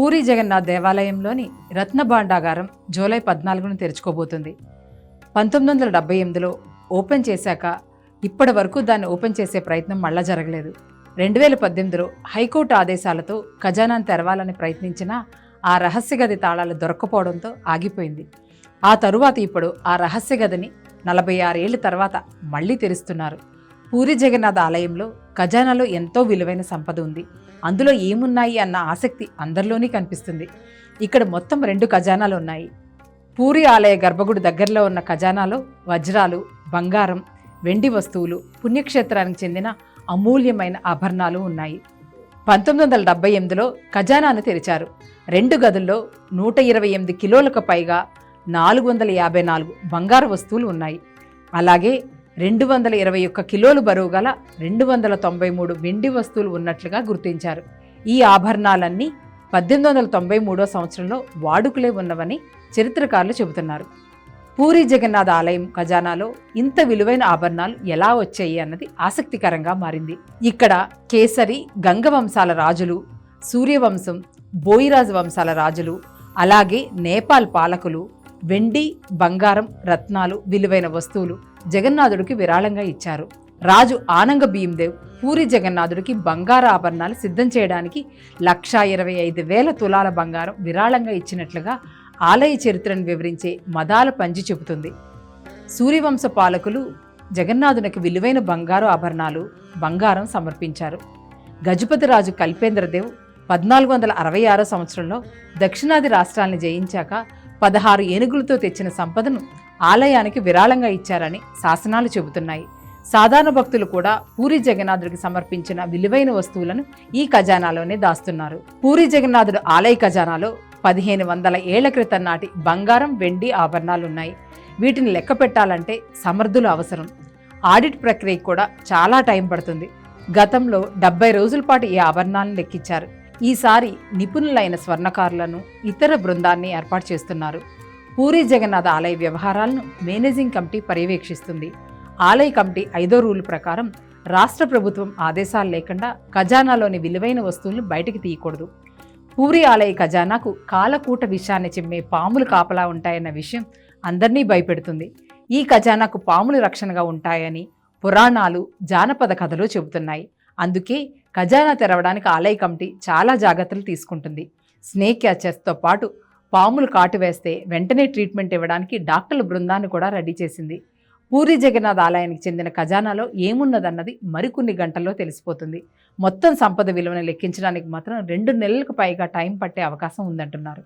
పూరి జగన్నాథ్ దేవాలయంలోని రత్న భాండాగారం జూలై పద్నాలుగును తెరుచుకోబోతుంది. పంతొమ్మిది వందల డెబ్బై ఎనిమిదిలో ఓపెన్ చేశాక ఇప్పటి వరకు దాన్ని ఓపెన్ చేసే ప్రయత్నం మళ్ళా జరగలేదు. రెండు వేల పద్దెనిమిదిలో హైకోర్టు ఆదేశాలతో ఖజానాను తెరవాలని ప్రయత్నించినా ఆ రహస్య గది తాళాలు దొరక్కపోవడంతో ఆగిపోయింది. ఆ తరువాత ఇప్పుడు ఆ రహస్య గదిని నలభై ఆరేళ్ళ తర్వాత మళ్ళీ తెరుస్తున్నారు. పూరి జగన్నాథ్ ఆలయంలో ఖజానాలో ఎంతో విలువైన సంపద ఉంది. అందులో ఏమున్నాయి అన్న ఆసక్తి అందరిలోనే కనిపిస్తుంది. ఇక్కడ మొత్తం రెండు ఖజానాలు ఉన్నాయి. పూరి ఆలయ గర్భగుడి దగ్గరలో ఉన్న ఖజానాలో వజ్రాలు బంగారం వెండి వస్తువులు పుణ్యక్షేత్రానికి చెందిన అమూల్యమైన ఆభరణాలు ఉన్నాయి. పంతొమ్మిది వందల డెబ్బై ఎనిమిదిలో ఖజానాను తెరిచారు. రెండు గదుల్లో నూట ఇరవై ఎనిమిది కిలోలకు పైగా నాలుగు వందల యాభై నాలుగు బంగారు వస్తువులు ఉన్నాయి. అలాగే రెండు వందల ఇరవై ఒక్క కిలోలు బరువు గల రెండు వందల తొంభై మూడు వెండి వస్తువులు ఉన్నట్లుగా గుర్తించారు. ఈ ఆభరణాలన్నీ పద్దెనిమిది వందల తొంభై మూడో సంవత్సరంలో వాడుకలే ఉన్నవని చరిత్రకారులు చెబుతున్నారు. పూరి జగన్నాథ్ ఆలయం ఖజానాలో ఇంత విలువైన ఆభరణాలు ఎలా వచ్చాయి అన్నది ఆసక్తికరంగా మారింది. ఇక్కడ కేసరి గంగ వంశాల రాజులు సూర్యవంశం బోయిరాజు వంశాల రాజులు అలాగే నేపాల్ పాలకులు వెండి బంగారం రత్నాలు విలువైన వస్తువులు జగన్నాథుడికి విరాళంగా ఇచ్చారు. రాజు ఆనంగ భీమ్దేవ్ పూరి జగన్నాథుడికి బంగారు ఆభరణాలు సిద్ధం చేయడానికి లక్షా ఇరవై ఐదు వేల తులాల బంగారం విరాళంగా ఇచ్చినట్లుగా ఆలయ చరిత్రను వివరించే మదాల పంజి చెబుతుంది. సూర్యవంశ పాలకులు జగన్నాథునికి విలువైన బంగారు ఆభరణాలు బంగారం సమర్పించారు. గజపతి రాజు కల్పేంద్రదేవ్ పద్నాలుగు వందల అరవై ఆరో సంవత్సరంలో దక్షిణాది రాష్ట్రాల్ని జయించాక పదహారు ఏనుగులతో తెచ్చిన సంపదను ఆలయానికి విరాళంగా ఇచ్చారని శాసనాలు చెబుతున్నాయి. సాధారణ భక్తులు కూడా పూరి జగన్నాథుడికి సమర్పించిన విలువైన వస్తువులను ఈ ఖజానాలోనే దాస్తున్నారు. పూరి జగన్నాథుడు ఆలయ ఖజానాలో పదిహేను వందల ఏళ్ళ క్రితం నాటి బంగారం వెండి ఆభరణాలున్నాయి. వీటిని లెక్క పెట్టాలంటే సమర్థులు అవసరం. ఆడిట్ ప్రక్రియ కూడా చాలా టైం పడుతుంది. గతంలో డెబ్బై రోజుల పాటు ఈ ఆభరణాలను లెక్కించారు. ఈసారి నిపుణులైన స్వర్ణకారులను ఇతర బృందాన్ని ఏర్పాటు చేస్తున్నారు. పూరి జగన్నాథ్ ఆలయ వ్యవహారాలను మేనేజింగ్ కమిటీ పర్యవేక్షిస్తుంది. ఆలయ కమిటీ ఐదో రూల్ ప్రకారం రాష్ట్ర ప్రభుత్వం ఆదేశాలు లేకుండా ఖజానాలోని విలువైన వస్తువులను బయటకు తీయకూడదు. పూరి ఆలయ ఖజానాకు కాలకూట విషయాన్ని చిమ్మే పాములు కాపలా ఉంటాయన్న విషయం అందరినీ భయపెడుతుంది. ఈ ఖజానాకు పాములు రక్షణగా ఉంటాయని పురాణాలు జానపద కథలు చెబుతున్నాయి. అందుకే ఖజానా తెరవడానికి ఆలయ కమిటీ చాలా జాగ్రత్తలు తీసుకుంటుంది. స్నేక్ క్యాచర్స్తో పాటు పాములు కాటు వేస్తే వెంటనే ట్రీట్మెంట్ ఇవ్వడానికి డాక్టర్ల బృందాన్ని కూడా రెడీ చేసింది. పూరి జగన్నాథ్ ఆలయానికి చెందిన ఖజానాలో ఏమున్నదన్నది మరికొన్ని గంటల్లో తెలిసిపోతుంది. మొత్తం సంపద విలువను లెక్కించడానికి మాత్రం రెండు నెలలకు పైగా టైం పట్టే అవకాశం ఉందంటున్నారు.